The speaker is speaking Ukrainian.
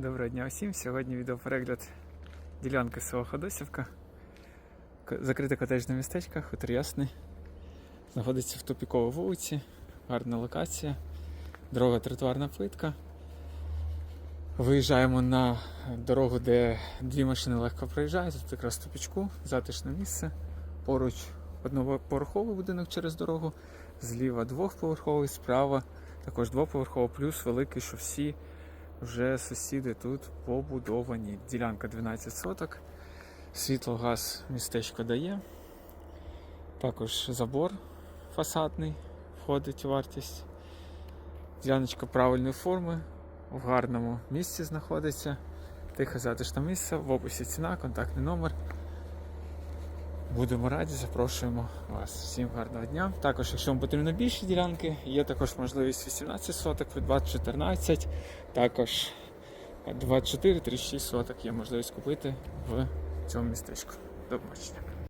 Доброго дня всім. Сьогодні відеоперегляд ділянки село Ходосівка. Закрите котеджне містечко, хутор Ясний. Знаходиться в тупіковій вулиці, гарна локація, дорога тротуарна плитка. Виїжджаємо на дорогу, де дві машини легко проїжджають. Тут якраз тупічку, затишне місце. Поруч одноповерховий будинок через дорогу, зліва двохповерховий, справа також двоповерховий, плюс великий, що всі вже сусіди тут побудовані. Ділянка 12 соток. Світло, газ містечко дає. Також забор фасадний входить у вартість. Діляночка правильної форми, в гарному місці знаходиться. Тихе затишне місце, в описі ціна, контактний номер. Будемо раді, запрошуємо вас. Всім гарного дня. Також, якщо вам потрібно більші ділянки, є також можливість 18 соток, придбати 14, також 24-36 соток є можливість купити в цьому містечку. До побачення.